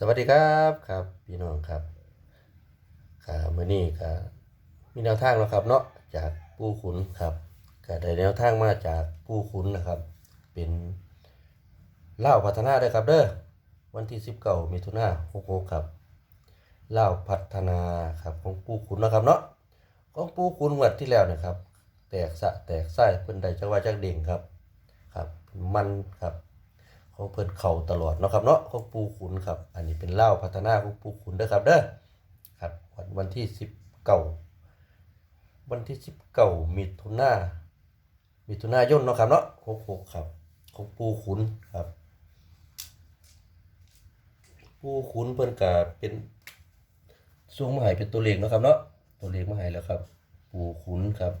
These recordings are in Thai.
สวัสดีครับครับพี่น้องครับครับมื้อนี้ก็มีแนวทางแล้วครับเนาะจากผู้ขุนครับก็ได้แนวทางมาจากผู้ขุนนะครับ เป็นเล่าพัฒนาเด้ครับเด้อวันที่19มิถุนายน66ครับเล่าพัฒนาครับของผู้ขุนนะครับเนาะของผู้ขุนงวดที่แล้วนะครับ แตกสะแตกไส้เพิ่นได้จักว่าจักเด้งครับครับมันครับ ของเพิ่นเข่าตลอดเนาะครับเนาะของปูขุนครับ อันนี้เป็นเล่าพัฒนาของปูขุนเด้อครับเด้อครับวันวันที่สิบเก้าวันที่สิบเก้ามิถุนามิถุนายนเนาะครับเนาะหกหกครับ ของปูขุนครับ ปูขุนเพิ่นก็เป็นช่วงมาให้เป็นตัวเลขเนาะครับเนาะตัวเลขมาให้แล้วครับ ปูขุนครับ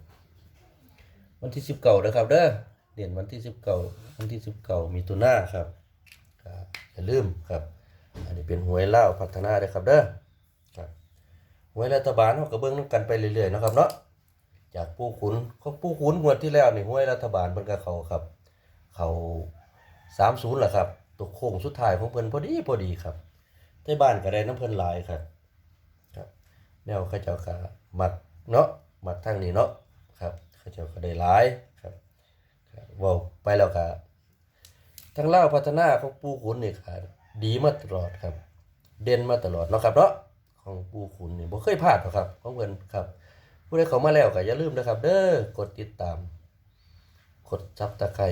วันที่สิบเก้านะครับเด้อ เดือนวันที่สิบเก้าวันที่สิบเก้ามีตุนาครับครับอย่าลืมครับ อันนี้เป็นหวยเล่าพัฒนาเด้ครับเด้อครับหวยรัฐบาลเราก็เบิ่งกันไปเรื่อยๆนะครับเนาะจากผู้ขุนของผู้ขุนงวดที่แล้วนี่หวยรัฐบาลเพิ่นก็เขาครับ เขาสามศูนย์แหละครับตัวโค้งสุดท้ายของเพิ่นพอดีพอดีครับที่บ้านก็ได้น้ำเพิ่นหลายครับครับแนวเขาเจ้าก็มักเนาะมักทางนี้เนาะครับเขาเจ้าก็ได้หลายครับ เว้าไปแล้วก็ทางเล่าพัฒนาของปูขุนนี่ก็ดีมาตลอดครับ เด่นมาตลอดเนาะครับเนาะของปูขุนนี่บ่เคยพลาดหรอกครับของเพิ่นครับ ผู้ใดเขามาแล้วก็อย่าลืมนะครับ เด้อกดติดตาม กดซับตะไคร้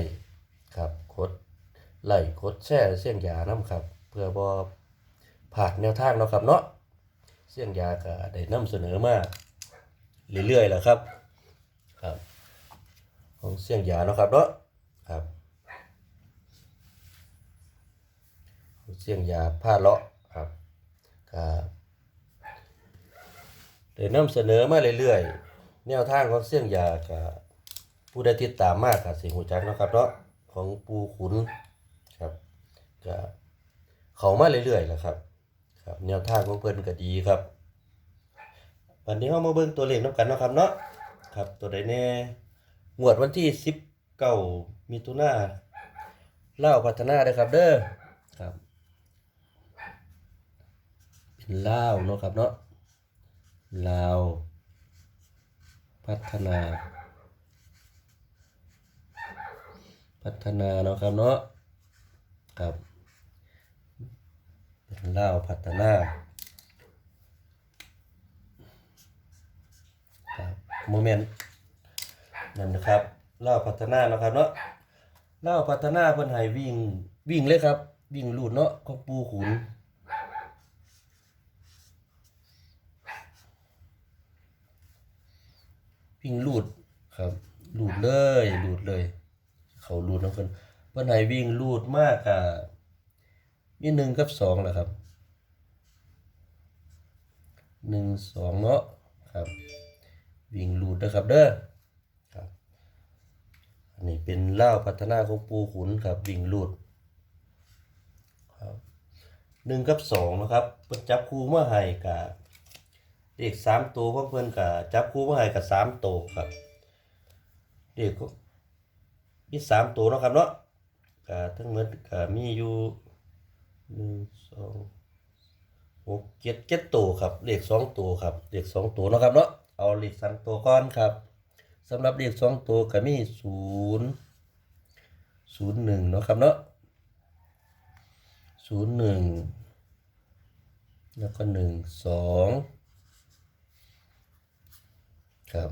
ครับกดไลค์กดแชร์เสียงยานํครับ เพื่อบ่พลาดแนวทางเนาะครับเนาะเสียงยาก็ได้นำเสนอมาเรื่อยๆและครับครับ ของเสียงยาเนาะครับเนาะครับเสียงยาผ้าเลาะครับก็ได้นำเสนอมาเรื่อยๆแนวทางของเสียงยาก็ผู้ใดติดตามมากก็สิฮู้จักเนาะครับเนาะของปูขุนครับก็เข้ามาเรื่อยๆแหละครับครับแนวทางของเพิ่นก็ดีครับวันนี้เรามาเบิ่งตัวเลขนํกันเนาะครับเนาะครับตัวใดแน่ งวดวันที่19มิถุนาเล่าพัฒนาเด้อครับ เด้อครับเป็นเล่าเนาะครับเนาะลาวพัฒนา พัฒนาเนาะครับเนาะครับเป็นลาวพัฒนาครับโมเมนต์ นั่นนะครับลาวพัฒนาเนาะครับเนาะลาวพัฒนาเพิ่นให้วิ่งวิ่งเลยครับ วิ่งลูดเนาะของปูขุนวิ่งลูดครับลูดเลยลูดเลย เขาลูดเนาะเพิ่นเพิ่นให้วิ่งลูดมากอะมีหนึ่งกับสองแหละครับหนึ่งสองเนาะครับ วิ่งลูดนะครับเด้อครับ อันนี้เป็นเล่าพัฒนาของปูขุนครับวิ่งลูดครับหนึ่งกับสองนะครับเพิ่นจับคู่มาให้กับเด็กสามตัวของเพิ่นกับจับคู่มาให้กับสามตัวครับเด็กก็มีสามตัวนะครับเนาะก็ทั้งหมดก็มีอยู่หนึ่งสองหกเจ็ดเจ็ดตัวครับเลขสองตัวครับเลขสองตัวนะครับเนาะเอาเลขสามตัวก่อนครับ สำหรับเลขสองตัวก็มีศูนย์ศูนย์หนึ่งเนาะครับเนาะศูนย์หนึ่งแล้วก็หนึ่งสองครับ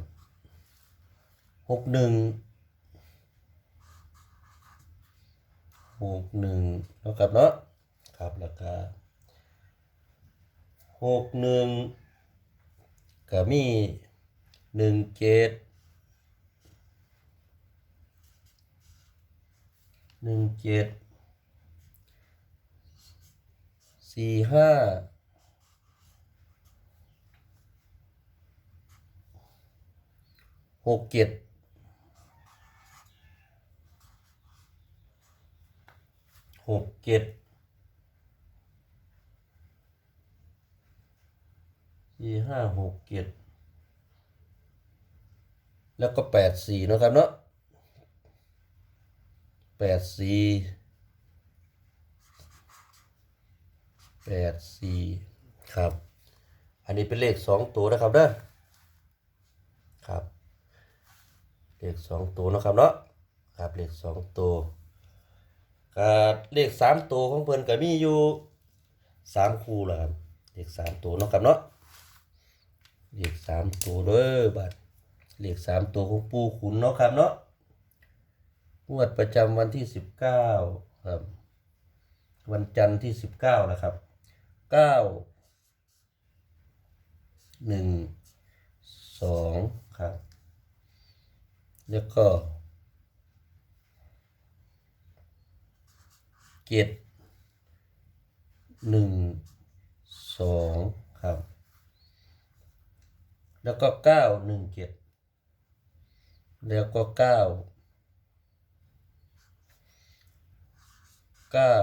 หกหนึ่งหกหนึ่งเนาะครับเนาะครับแล้วก็หกหนึ่งก็มีหนึ่งเจ็ด หนึ่งเจ็ดสี่ห้าหกเจ็ดหกเจ็ดสี่ห้าหกเจ็ดแล้วก็แปดสี่นะครับเนาะ แปดสี่แปดสี่ครับ อันนี้เป็นเลขสองตัวนะครับเด้อครับ เลขสองตัวนะครับเนาะครับเลขสองตัวกับเลขสามตัวของเพิ่นก็มีอยู่สามคู่แหละครับเลขสามตัวนะครับเนาะเลขสามตัวเด้อบัดเลขสามตัวของปูขุนเนาะครับเนาะ งวดประจำวันที่สิบเก้าครับ วันจันทร์ที่สิบเก้านะครับเก้าหนึ่งสองครับ แล้วก็เจ็ดหนึ่งสองครับ แล้วก็เก้าหนึ่งเจ็ดแล้วก็เก้า เก้า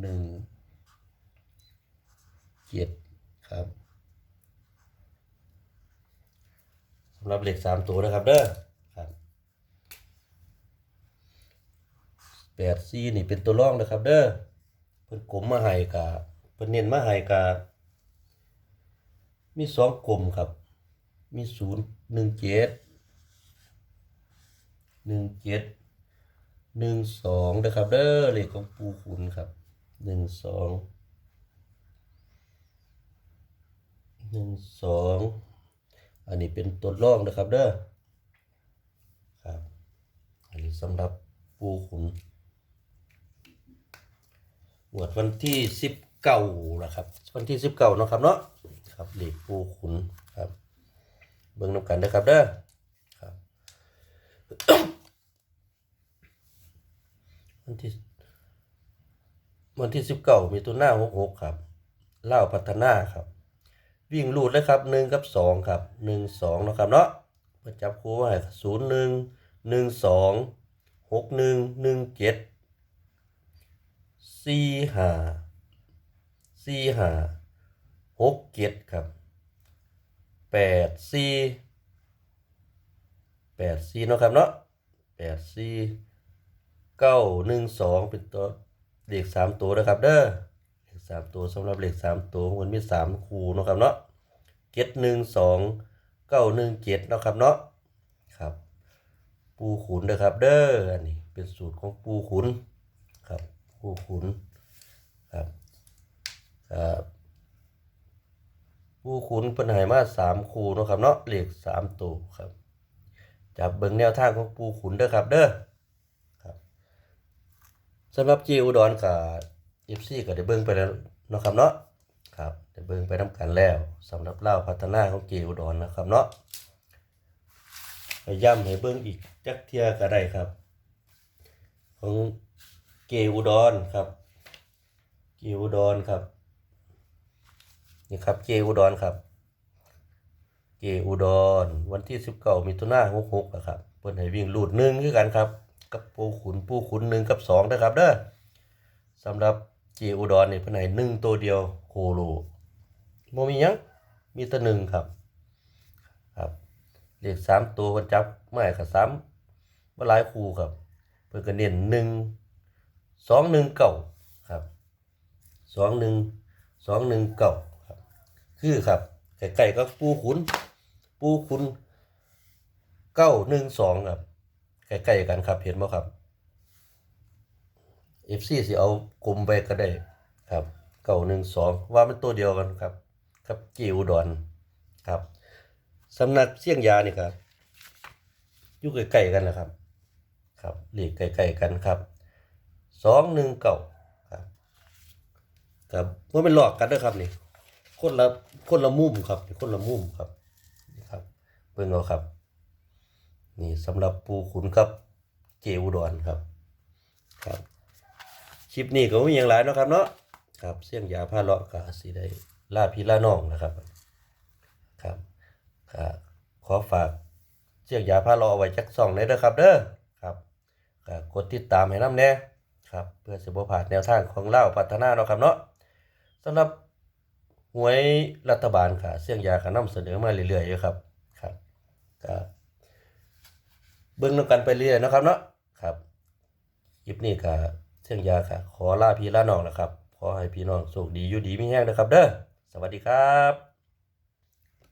หนึ่งเจ็ดครับสำหรับเลขสามตัวนะครับเด้อครับแปดซีนี่เป็นตัวร่องนะครับ เด้อเพิ่นกลมมาให้กะเพิ่นเน้นมาให้กะมีสองกลมครับ มีศูนย์หนึ่งเจ็ดหนึ่งเจ็ด หนึ่งสองนะครับเด้อเลขของปูขุนครับหนึ่งสองหนึ่งสองอันนี้เป็นตัวร่องนะครับเด้อครับ อันนี้สำหรับปูขุนหวดวันที่สิบเก้านะครับ วันที่สิบเก้านะครับเนาะครับเลขปูขุนครับ เบิ่งน้ำกันเด้อครับเด้อครับ วันที่วันที่สิบเก้ามีตัวหน้าหกหกครับเล่าพัฒนาครับ วิ่งรูดเลยครับหนึ่งกับสองครับหนึ่งสองนะครับเนาะประจับคู่ไว้ศูนย์หนึ่งหนึ่งสองหกหนึ่งหนึ่งเจ็ดสี่ห้าสี่ห้าหกเจ็ดครับแปดสี่แปดสี่เนาะครับเนาะแปดสี่ เก้าหนึ่งสองเป็นตัวเลขสามตัวนะครับ เด้อเลขสามตัวสำหรับเลขสามตัวมันมีสามคู่นะครับเนาะเจ็ดหนึ่งสองเก้าหนึ่งเจ็ดนะครับเนาะครับ ปูขุนนะครับ เด้ออันนี้เป็นสูตรของปูขุนครับปูขุนครับครับผู้ขุนเป็นไหมาสามคูนะครับเนาะเลขสามตัวครับ จับเบิ่งแนวทางของปูขุนเด้อครับเด้อ สำหรับจีอุดรกับเอฟซีก็ได้เบิ่งไปแล้วนะครับเนาะครับได้เบิ่งไปนํกันแล้วสำหรับเล่าพัฒนาของจีอุดรนะครับเนาะให้ย้ำให้เบิ่งอีกจักเทียก็ได้ครับ ของเกอุดรครับ เกอุดรครับนี่ครับเจอุดรครับเจอุดรวันที่สิบเก้ามิถุนาหกหกครับเพิ่นให้วิ่งลูดหนึ่งคือกันครับ กับปูขุนปูขุนหนึ่งกับสองนะครับเด้อสำหรับเจอุดรเนี่เพิ่นให้หนึ่งตัวเดียวโคโลโมมียังมีแต่หนึ่งครับครับเลขสามตัวเพิ่นจับไม่กับสามบ่หลายคู่ครับ เพิ่นก็เน้นหนึ่งสองหนึ่งเก้าครับสองหนึ่งสองหนึ่งเก้าครับ คือครับไก่ๆก็ปูขุนปูขุนเก้าหนึ่งสองครับ ไก่ๆกันครับเห็นไหมครับเอฟซีสิเอากลุ่มไปก็ได้ครับเก้าหนึ่งสองว่ามันตัวเดียวกันครับกับกิวดอนครับสำนักเสี่ยงยานี่ครับอยู่ใกล้ๆกันนะครับ ครับหลีกใกล้ๆกันครับสองหนึ่งเก้าครับครับว่าเป็นหลอกกันเด้วยครับนี่คนละคนละมุมครับคนละมุมครับนี่ครับเบิ่งเอาครับ นี่สำหรับปูขุนครับเจอุดรครับครับ คลิปนี้ก็ไม่มีอย่างไรเนาะครับเนาะครับเสี่ยงยาผ้าเลาะกาสีได้ลาพี่ล่าน้องนะครับครับครับขอฝากเสี่ยงยาผ้าเลาะเอาไว้จักสองเลยนะครับ เด้อครับก็กดติดตามให้น้ำแน่ครับเพื่อสิบผ่านแนวทางของเล่าพัฒนาเนาะครับเนาะสำหรับหวยรัฐบาลค่ะเสี่ยงยาก็นำเสนอมาเรื่อยๆอยู่ครับครับ เบิ้งนำกันไปเรื่อยนะครับเนาะครับคลิปนี้ก็เสี่ยงยาค่ะ ขอลาพี่ลาน้องนะครับขขอให้พี่น้องโชคดีอยู่ดีมีแห้งนะครับ เด้อสวัสดีครับ